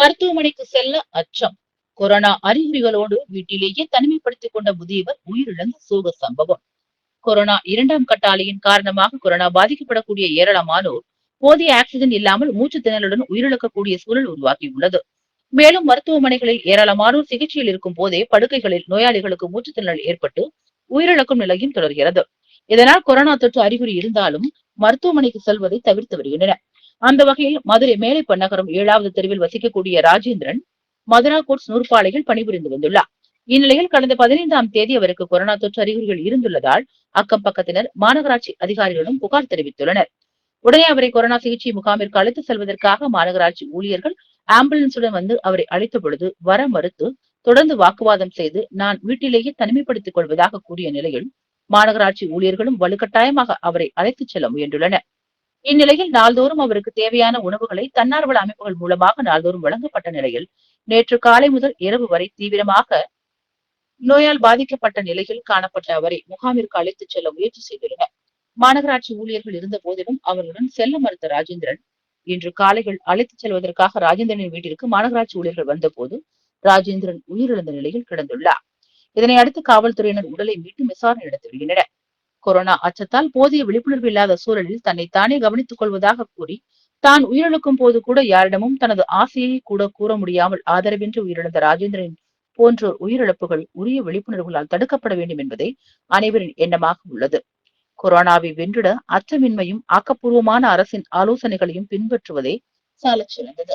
மருத்துவமனைக்கு செல்ல அச்சம். கொரோனா அறிகுறிகளோடு வீட்டிலேயே தனிமைப்படுத்திக் கொண்ட முதியவர் உயிரிழந்த சோக சம்பவம். கொரோனா இரண்டாம் கட்ட அலையின் காரணமாக கொரோனா பாதிக்கப்படக்கூடிய ஏராளமானோர் போதிய ஆக்சிஜன் இல்லாமல் மூச்சு திணறலுடன் உயிரிழக்கக்கூடிய சூழல் உருவாகியுள்ளது. மேலும் மருத்துவமனைகளில் ஏராளமானோர் சிகிச்சையில் இருக்கும் போதே படுக்கைகளில் நோயாளிகளுக்கு மூச்சு திணறல் ஏற்பட்டு உயிரிழக்கும் நிலையும் தொடர்கிறது. இதனால் கொரோனா தொற்று அறிகுறி இருந்தாலும் மருத்துவமனைக்கு செல்வதை தவிர்த்து வருகின்றனர். அந்த வகையில் மதுரை மேலை நகரம் ஏழாவது தெருவில் வசிக்கக்கூடிய ராஜேந்திரன் மதுரா கோட்ஸ் நூற்பாலையில் பணிபுரிந்து வந்துள்ளார். இந்நிலையில் கடந்த பதினைந்தாம் தேதி அவருக்கு கொரோனா தொற்று அறிகுறிகள் இருந்துள்ளதால் அக்கம் பக்கத்தினர் மாநகராட்சி அதிகாரிகளிடம் புகார் தெரிவித்துள்ளனர். உடனே அவரை கொரோனா சிகிச்சை முகாமிற்கு அழைத்து செல்வதற்காக மாநகராட்சி ஊழியர்கள் ஆம்புலன்ஸுடன் வந்து அவரை அழைத்த பொழுது வர மறுத்து தொடர்ந்து வாக்குவாதம் செய்து நான் வீட்டிலேயே தனிமைப்படுத்திக் கொள்வதாக கூறிய நிலையில் மாநகராட்சி ஊழியர்களும் வலுக்கட்டாயமாக அவரை அழைத்துச் செல்ல முயன்றுள்ளனர். இந்நிலையில் நாள்தோறும் அவருக்கு தேவையான உணவுகளை தன்னார்வல அமைப்புகள் மூலமாக நாள்தோறும் வழங்கப்பட்ட நிலையில் நேற்று காலை முதல் இரவு வரை தீவிரமாக நோயால் பாதிக்கப்பட்ட நிலையில் காணப்பட்ட அவரை முகாமிற்கு அழைத்துச் செல்ல முயற்சி செய்துள்ளனர். மாநகராட்சி ஊழியர்கள் இருந்த போதிலும் அவர்களுடன் செல்ல மறுத்த ராஜேந்திரன் இன்று காலைகள் அழைத்துச் செல்வதற்காக ராஜேந்திரனின் வீட்டிற்கு மாநகராட்சி ஊழியர்கள் வந்தபோது ராஜேந்திரன் உயிரிழந்த நிலையில் கிடந்துள்ளார். இதனை அடுத்து காவல்துறையினர் உடலை மீட்டு விசாரணை நடத்தி வருகின்றனர். கொரோனா அச்சத்தால் போதிய விழிப்புணர்வு இல்லாத சூழலில் தன்னை தானே கவனித்துக் கொள்வதாக கூறி தான் உயிரிழக்கும் போது கூட யாரிடமும் தனது ஆசையை கூட கூற முடியாமல் ஆதரவின்றி உயிரிழந்த ராஜேந்திரன் போன்றோர் உயிரிழப்புகள் உரிய விழிப்புணர்வுகளால் தடுக்கப்பட வேண்டும் என்பதே அனைவரின் எண்ணமாக உள்ளது. கொரோனாவை வென்றிட அச்சமின்மையும் ஆக்கப்பூர்வமான அரசின் ஆலோசனைகளையும் பின்பற்றுவதே சாலச் சிறந்தது